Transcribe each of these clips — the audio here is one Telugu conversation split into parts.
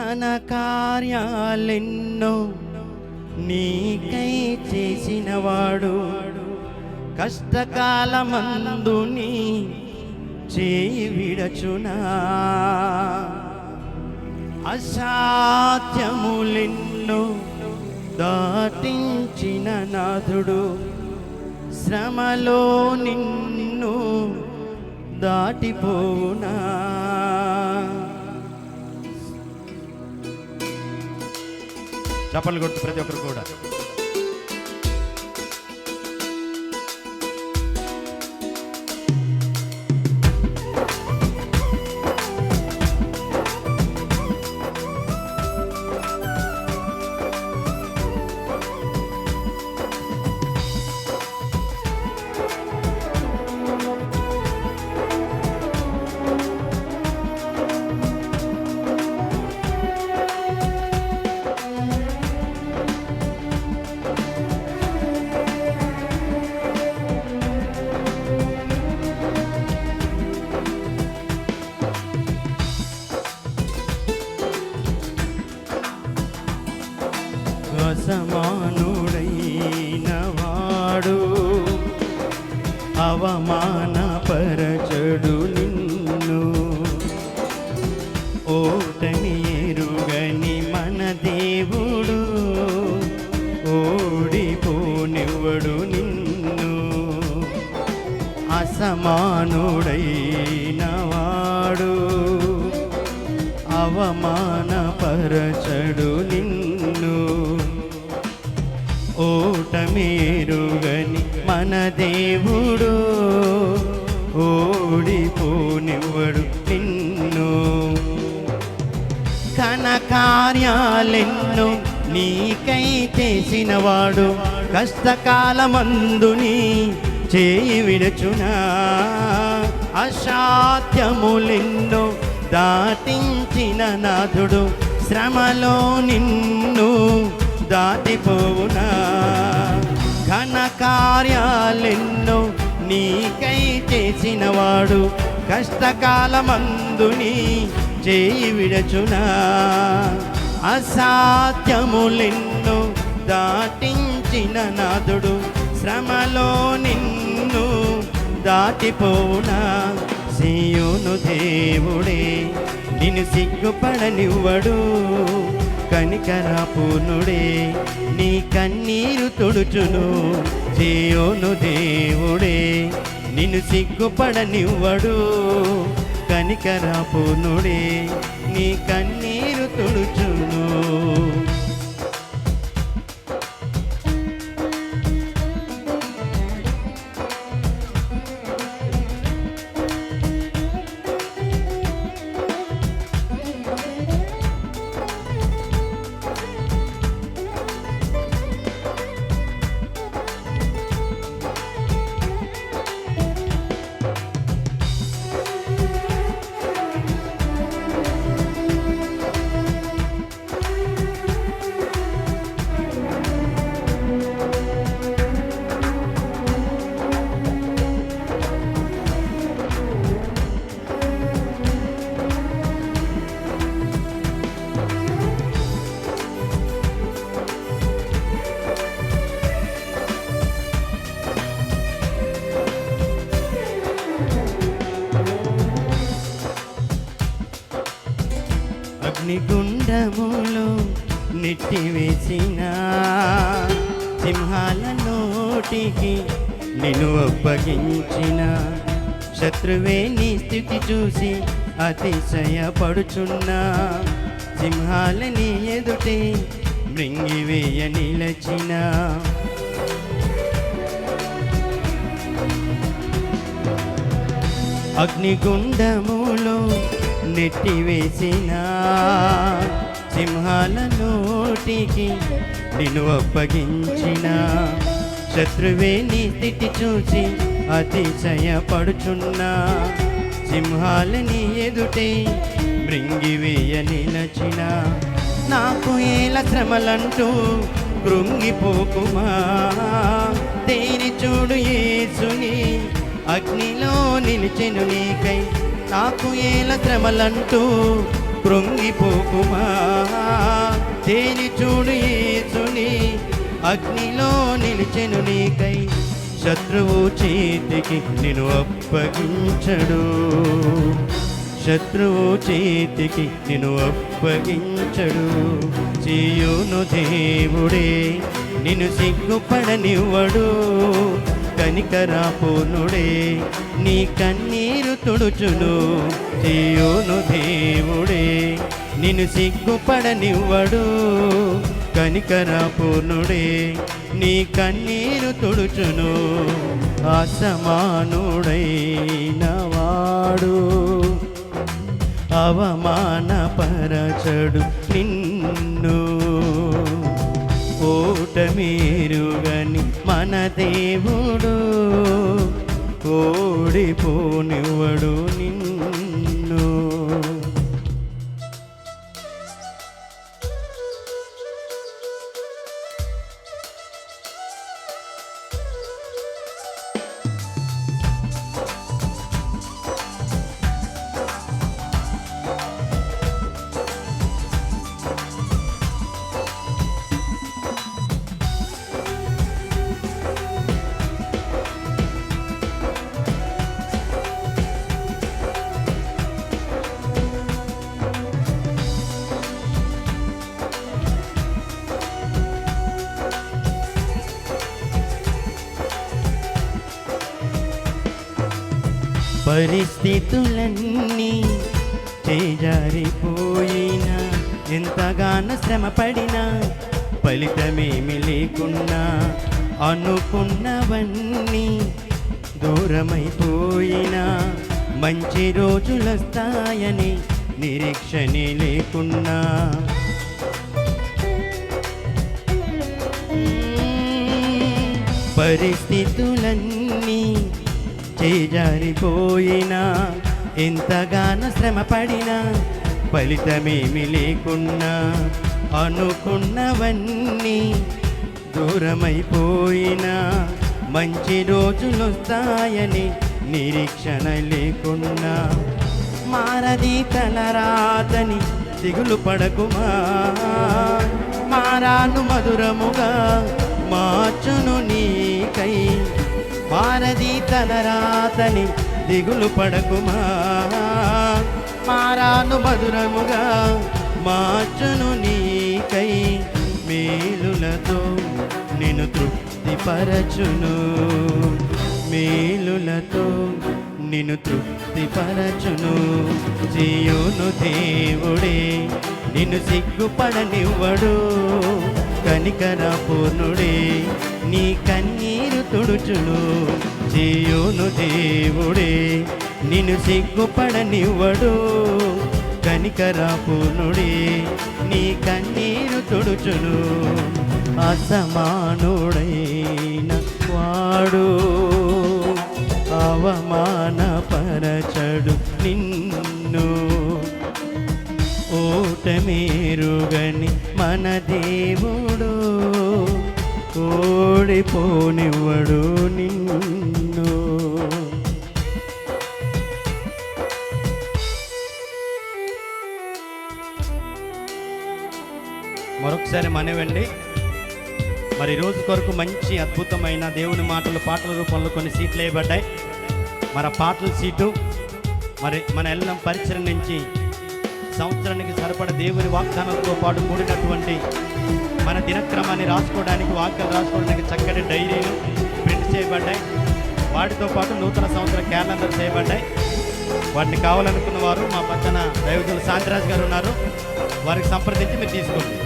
ఘన కార్యాలెన్నో నీకై చేసినవాడు కష్టకాలమందు నీ చేయి విడచునా. అసాధ్యములెన్నో దాటించిన నాథుడు శ్రమలో నిన్ను దాటిపోనా చప్పలు కొట్టు ప్రతి ఒక్కరు కూడా. అసమానుడైన వాడు అవమానపరచడు నిన్ను. ఓటమి ఎరుగని మన దేవుడు ఓడిపోనివ్వడు నిన్ను. అసమానుడైన వాడు అవమానపరచడు నిన్ను. మేరుగని మన దేవుడు ఓడిపోనివ్వడు నిన్ను. ఘన కార్యాలెన్నో నీకై చేసినవాడు కష్టకాలమందుని చేయి విడచునా. అసాధ్యములెన్నో దాటించిన నాథుడు శ్రమలో నిన్ను దాటిపోవునా. ఘన కార్యాలెన్నో నీకై చేసినవాడు కష్టకాలమందుని చేయి విడచునా. అసాధ్యములెన్నో దాటించిన నాదుడు శ్రమలో నిన్ను దాటిపోనా సీయోను దేవుడే నిన్ను సిగ్గుపడనివ్వడు. కనికరాపూర్ణుడే నీ కన్నీరు తుడుచును చేయోను దేవుడే. నిన్ను సిగ్గుపడనివ్వడు కనికరాపూర్ణుడే నీ కన్నీరు తుడుచును నోటికి నేను అప్పగించిన. శత్రువే నీ స్థితి చూసి అతిశయపడుచున్నా. సింహాలని ఎదుటే మృంగివేయ నిలచిన. అగ్నిగుండములో నెట్టివేసిన. సింహాల నోటికి నిన్ను అప్పగించిన. శత్రువే నీ చూసి అతిశయపడుచున్నా. సింహాలని ఎదుటే మృంగివేయ నిలచిన నాకు ఏల శ్రమలంటూ కృంగిపోకుమా. తేరి చూడు ఏసుని అగ్నిలో నిలిచెను నీకై. నాకు ఏల శ్రమలంటూ కృంగిపోకుమా. తేరి చూడు ఏసుని అగ్నిలో నిలిచెను నీకై శత్రువు చేతికి నిన్ను అప్పగించడు. శత్రువు చేతికి నిన్ను అప్పగించడు. చేయును దేవుడే నిన్ను సిగ్గుపడనివ్వడు. కనికరాపూర్ణుడే నీ కన్నీరు తుడుచును. చేయును దేవుడే నిన్ను సిగ్గుపడనివ్వడు. కనికరాపూర్ణుడే నీ కన్నీరు తుడుచును. అసమానుడైనవాడు. అవమానపరచడు నిన్ను. ఓటమీరుగని మన దేవుడు ఓడిపోనివ్వడు నిన్ను. పరిస్థితులన్నీ చేజారిపోయినా ఎంతగానో శ్రమపడినా ఫలితమేమి లేకున్నా అనుకున్నవన్నీ దూరమైపోయినా మంచి రోజులొస్తాయని నిరీక్షణే లేకున్నా. పరిస్థితులన్నీ చేజారిపోయినా ఎంతగానో శ్రమపడినా ఫలితమేమి లేకున్నా అనుకున్నవన్నీ దూరమైపోయినా మంచి రోజులొస్తాయని నిరీక్షణ లేకున్నా. మారది తన రాతని దిగులు పడకుమా? మారాను మధురముగా మార్చును నీకై మారది తన రాతని దిగులు పడకుమా? మారాను మధురముగా మార్చును నీకై మేలులతో నేను తృప్తిపరచును. మేలులతో నిన్ను తృప్తిపరచును. జీవును దేవుడే నిన్ను సిగ్గుపడనివ్వడు. కనికర పూర్ణుడే నీ కన్య తుడుచును. జీయును దేవుడే నిన్ను సిగ్గుపడనివ్వడు. కనికరాపునుడే నీ కన్నీరు తుడుచును. అసమానుడైన వాడు అవమానపరచడు నిన్ను. ఓటమేరుగని మన దేవుడు ఓడిపోనివ్వడు నిన్ను. మరొకసారి మనవండి. మరి రోజు కొరకు మంచి అద్భుతమైన దేవుని మాటలు పాటల రూపంలో కొన్ని సీట్లు వేయబడ్డాయి. మరి ఆ పాటల సీటు మరి మన ఎల్లం పరిచయం నుంచి సంవత్సరానికి సరిపడ దేవుని వాగ్దానంతో పాటు కూడినటువంటి మన దినక్రమాన్ని రాసుకోవడానికి వాక్యాలు రాసుకోవడానికి చక్కటి డైరీలు ప్రింట్ చేయబడ్డాయి. వాటితో పాటు నూతన సంవత్సర క్యాలెండర్ చేయబడ్డాయి. వాటిని కావాలనుకున్న వారు మా పక్కన దైవజులు శాంతిరాజ్ గారు ఉన్నారు. వారికి సంప్రదించి మీరు తీసుకోండి.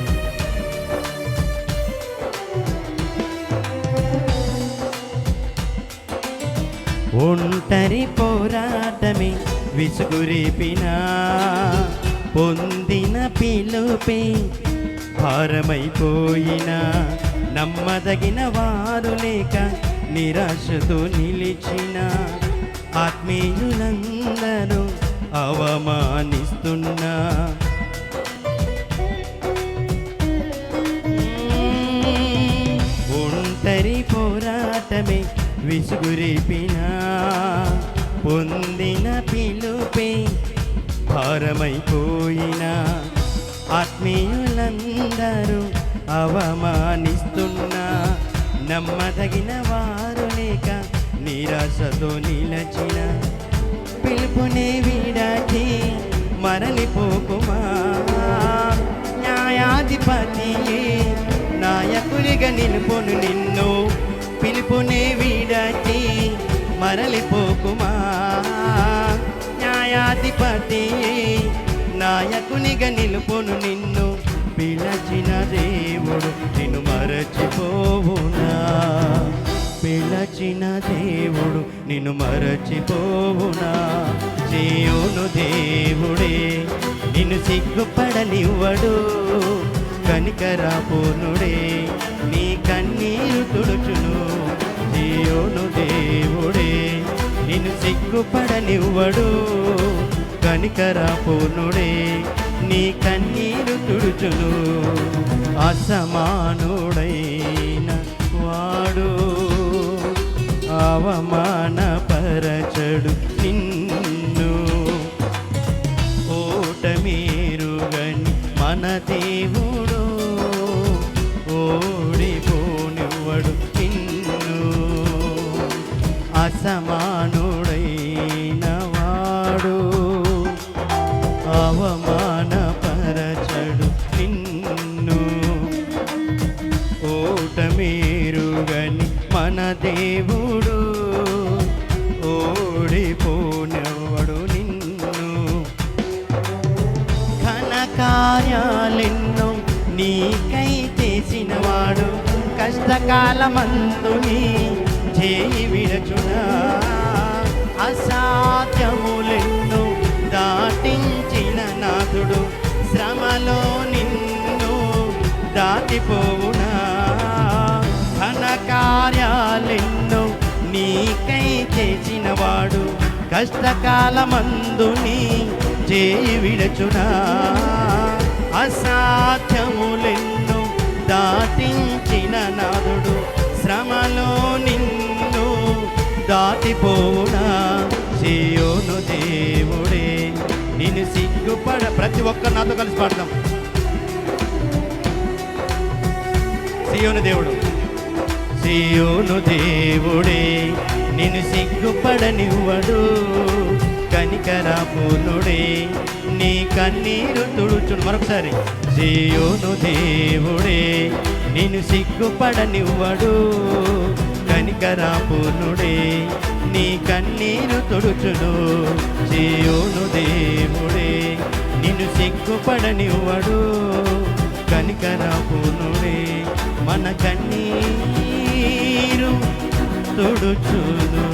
ఒంటరి పోరాటమే విసుగురేపినా పొందిన పిలుపే భారమైపోయినా నమ్మదగిన వారు లేక నిరాశతో నిలిచిన ఆత్మీయులందరూ అవమానిస్తున్నా. ఒంటరి పోరాటమే విసుగురేపినా పొందిన పిలుపే భారమైపోయినా ఆత్మీయులందరూ అవమానిస్తున్నా. నమ్మదగిన వారు లేక నిరాశతో నిలచిన. పిలుపునే విడచి మరలిపోకుమా. న్యాయాధిపతి నాయకునిగా నిలుపును నిన్ను రక్షకునిగా నిలుపును నిన్ను పిలచిన దేవుడు నిన్ను మరచిపోవునా? పిలచిన దేవుడు నిన్ను మరచిపోవునా? చేయును దేవుడే నిన్ను సిగ్గుపడనివ్వడు కనికరాపోనుడే నీ కన్నీరు తుడుచును. చేయును దేవుడే నిన్ను సిగ్గుపడనివ్వడు కనికరాపోనుడే నీ కన్నీరు తుడుచును. అసమానుడైన వాడు అవమానపరచడు నిన్ను. ఓటమీరుగని మన దేవుడు ఓడిపోనివ్వడు నిన్ను. అసమానుడైన ఓటమీరుగని మన దేవుడు ఓడిపోనివ్వడు నిన్ను. ఘన కార్యాలెన్నో నీకై చేసినవాడు కష్టకాలమందు నీ చేయి విడచునా. అసాధ్యములెన్నో దాటించిన నాథుడు శ్రమలో నిన్ను దాటిపో వాడు కష్టకాలమందుని చేయి విడచునా. అసాధ్యములెన్ను దాటించిన నాదుడు. శ్రమలో నిన్ను దాటిపోనా చేయోను దేవుడే నిన్ను సిగ్గుపడ ప్రతి ఒక్క నాతో కలిసి పాడదాం. సియోను దేవుడు. సియోను దేవుడే నిన్ను సిగ్గుపడనివ్వడు కనికరాపూర్ణుడే నీ కన్నీరు తుడుచుడు మరొకసారి సియోను దేవుడే నిన్ను సిగ్గుపడనివ్వడు కనికరాపూర్ణుడే నీ కన్నీరు తుడుచుడు సియోను దేవుడే నిన్ను సిగ్గుపడనివ్వడు కనికరాపూర్ణుడే మన కన్నీరు తుడుచును